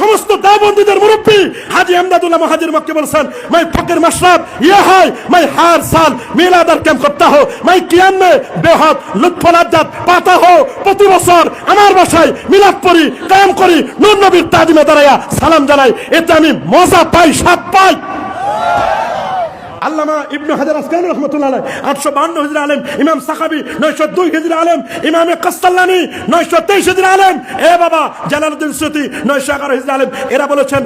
সমস্ত দাবন্দীদের মুরব্বী হাজি আমদাদুল্লাহ মহাজির মক্কে বলছেন, মাই ফকির মাসরাব ইয়ে হয়, মাই হার সাল, মিলাদার ক্যাম্প করতা হো, মাই কিয়ামে বেহদ লুৎফল লাজ্জাত পাতা হো, প্রতি বছর আমার বাসায় মিলাদ পড়ি, কায়াম করি, নূর নবীর তাজিমে দাঁড়াইয়া সালাম জানাই, এতে আমি মজা পাই, স্বাদ পাই। আল্লামা ইবনু হাজার আসকান রহমতুল্লাহ আটশো বান্ন হিজরি আলেম, ইমাম সাকাবি নয়শো দুই হিজরি আলেম, ইমামে কাস্তাল্লানি নয়শো তেইশ হিজরি আলেম, এ বাবা জালালউদ্দিন স্মৃতি নয়শো এগারো হিজরি আলেম, এরা বলেছেন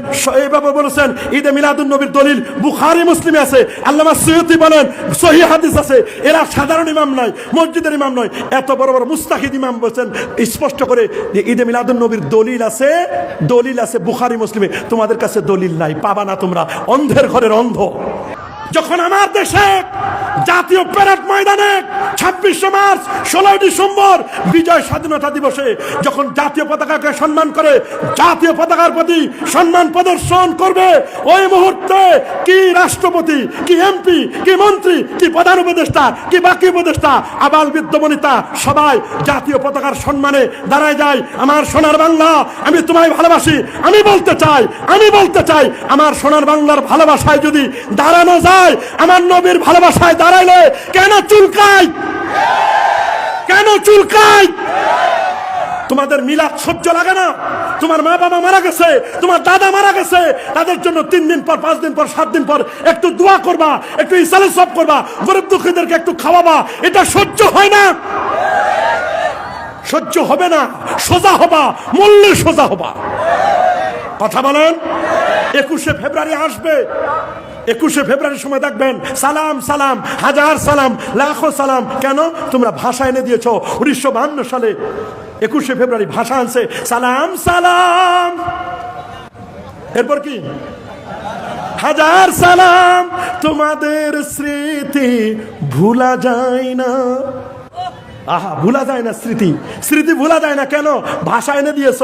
বাবা বলেছেন, ঈদে মিলাদুন নবীর দলিল, বুখারি, মুসলিমে আছে, আল্লামা সৈয়দি বলেন সহি হাদিস আছে, এরা সাধারণ ইমাম নয়, মসজিদের ইমাম নয়, এত বড় বড় মুস্তাহিদ ইমাম বলছেন, স্পষ্ট করে যে ঈদে মিলাদুন নবীর দলিল আছে দলিল আছে বুখারি, মুসলিমে, তোমাদের কাছে দলিল নাই, পাবা না তোমরা, অন্ধের ঘরের অন্ধ। যখন আমার দেশে জাতীয় প্যারেড ময়দানে ছাব্বিশে মার্চ, ষোলোই ডিসেম্বর বিজয় স্বাধীনতা দিবসে যখন জাতীয় পতাকাকে সম্মান করে জাতীয় পতাকার প্রতি সম্মান প্রদর্শন করবে, ওই মুহূর্তে কি রাষ্ট্রপতি, কি এমপি, কি মন্ত্রী, কি প্রধান উপদেষ্টা, কি বাকি উপদেষ্টা, আবাল বিদ্যমনিতা সবাই জাতীয় পতাকার সম্মানে দাঁড়ায় যায়। আমার সোনার বাংলা, আমি তোমায় ভালোবাসি, আমি বলতে চাই, আমি বলতে চাই, আমার সোনার বাংলার ভালোবাসায় যদি দাঁড়ানো যায়, আমার নবীর ভালোবাসায় দাঁড়াইলে কেন চুলকাই? কেন চুলকাই? তোমাদের মিলাদ সহ্য লাগে না। তোমার মা বাবা মারা গেছে, তোমার দাদা মারা গেছে। তাদের জন্য তিন দিন পর, পাঁচ দিন পর, সাত দিন পর একটু দোয়া করবা, একটু ইসালে সব করবা, গরিব দুঃখীদেরকে একটু খাওয়াবা। এটা সহ্য হয় না। সহ্য হবে না। সোজা হবা, মূল্যে সোজা হবা। কথা বলেন? একুশে ফেব্রুয়ারি আসবে। একুশে ফেব্রুয়ারির সময় দেখবেন, সালাম সালাম, হাজার সালাম, লাখো সালাম। কেন? তোমরা ভাষা এনে দিয়েছ। উনিশশো বাহান্ন সালে একুশে ফেব্রুয়ারি ভাষা আনছে, সালাম সালাম। এরপর কি? হাজার সালাম, তোমাদের স্মৃতি ভুলা যায় না। আহা, ভুলা যায় না স্মৃতি। স্মৃতি ভুলা যায় না। কেন? ভাষা এনে দিয়েছ।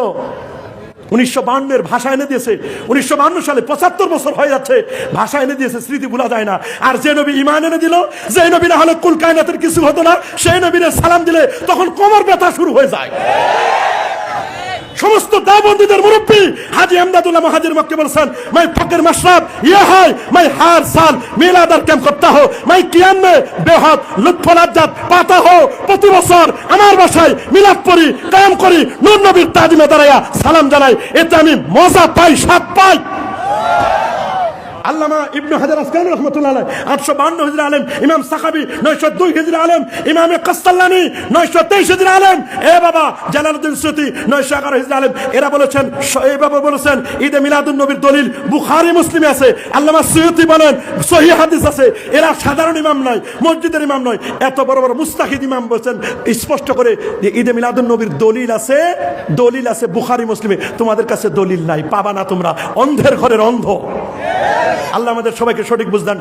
উনিশশো বান্নের ভাষা এনে দিয়েছে। উনিশশো সালে পঁচাত্তর বছর হয়ে যাচ্ছে। ভাষা এনে দিয়েছে, স্মৃতি ভুলা যায় না। আর যে নবী ইমান এনে দিল, যে নবী না হলে কুল কায়নাতের কিছু হতো না, সেই নবীরে সালাম দিলে তখন কোমর ব্যথা শুরু হয়ে যায়। সমস্ত দাবন্দীদের মুরব্বী হাজি আমদাদুল্লাহ মহাজির মক্কে বলছেন, মাই ফকির মাশরাব ইয়ে হয় মাই হার সাল মিলাদার ক্যাম্প করতা হো, মাই কিয়ামে বেহদ লুৎফল লাজ্জাত পাতা হো, প্রতি বছর আমার বাসায় মিলাদ পড়ি, কায়াম করি, নূর নবীর তাজিমে দাঁড়াইয়া সালাম জানাই, এতে আমি মজা পাই, স্বাদ পাই। আল্লামা ইবনু হাজার আসকান রহমতুল্লাহ আটশো বান্ন হিজরি আলেম, ইমাম সাকাবি নয়শো দুই হিজরি আলেম, ইমামে কাস্তাল্লানি নয়শো তেইশ হিজরি আলেম। এ বাবা, জালালউদ্দিন স্মৃতি নয়শো এগারো হিজরি আলেম। এরা বলেছেন, স- এই বাবা বলেছেন, ঈদে মিলাদুন নবীর দলিল বুখারি, মুসলিমে আছে। আল্লামা সৈয়দি বলেন সহি হাদিস আছে। এরা সাধারণ ইমাম নয়, মসজিদের ইমাম নয়। এত বড় বড় মুস্তাহিদ ইমাম বলছেন, স্পষ্ট করে যে ঈদে মিলাদুল নবীর দলিল আছে দলিল আছে বুখারি, মুসলিমে। তোমাদের কাছে দলিল নাই, পাবা না তোমরা। অন্ধের ঘরের অন্ধ। আল্লাহ আমাদের সবাইকে সঠিক বুঝদান